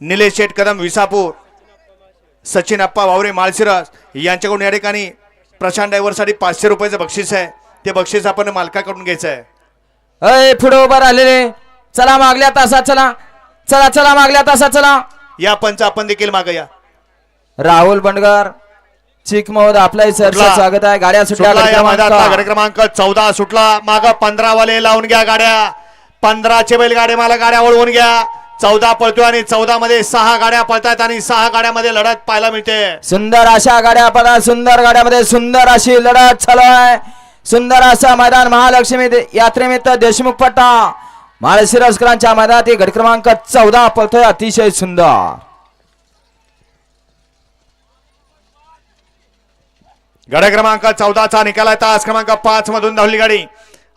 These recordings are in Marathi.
निलेश शेठ कदम विसापूर सचिन अप्पा वावरे माळशिरस यांच्याकडून या ठिकाणी प्रशांत ड्रायव्हरसाठी पाचशे रुपयाचं बक्षीस आहे. ते बक्षीस आपण मालकाकडून घ्यायचं आहे. अय पुढे उभा राहिलेले. चला मागल्या तासात चला. चला चला मागल्या तासात चला. या पंच आपण देखील माग या. राहुल बंडगर चिक महोद आपलं. स्वागत आहे. गाड्या सुटल्या क्रमांक चौदा सुटला. माग पंधरा वाले लावून घ्या गाड्या. पंधराचे बैल गाडी मला गाड्या वळवून घ्या. चौदा पळतोय आणि चौदा मध्ये सहा गाड्या पळतायत आणि सहा गाड्यामध्ये लढत पाहायला मिळते. सुंदर अशा गाड्या पदा सुंदर गाड्यामध्ये सुंदर अशी लढत चालू आहे. सुंदर असं मैदान महालक्ष्मी यात्रेनिमित्त देशमुख पट्टा. माळशिरसकरांच्या मैदानात गट क्रमांक चौदा पळतोय. अतिशय सुंदर. गाड्या क्रमांक चौदाचा निकाल आहे. तास क्रमांक पाच मधून धावली गाडी.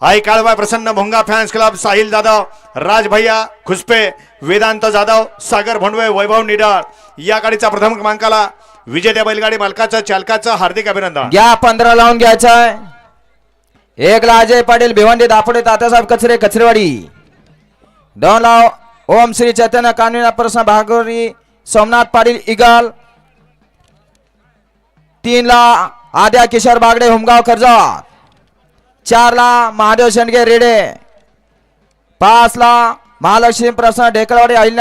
आई काळबाय प्रसन्न भोंगा फॅन्स क्लब साहिल जाधव राज भैया खुसपे वेदांत जाधव सागर भोंडवे वैभव निडाळ. या गाडीचा प्रथम क्रमांकाला विजेत्या बैलगाडी मालकाचं चालकाचं हार्दिक अभिनंदन. घ्या पंधरा लावून घ्यायचं एक ला अजय पाटील भिवंडी दापोडे तात्यासाहेब कचरे कचरेवाडी. दोन लाव ओम श्री चैतन्य कानून प्रसन्न भागोरी सोमनाथ पाटील इगल. तीन ला आद्या किशोर बागडे हुमगाव कर्जत. चार ला महादेव शेंडगे रेडे पाच ला महालक्ष्मी प्रसन्न ढेकळवाडी अहिल्या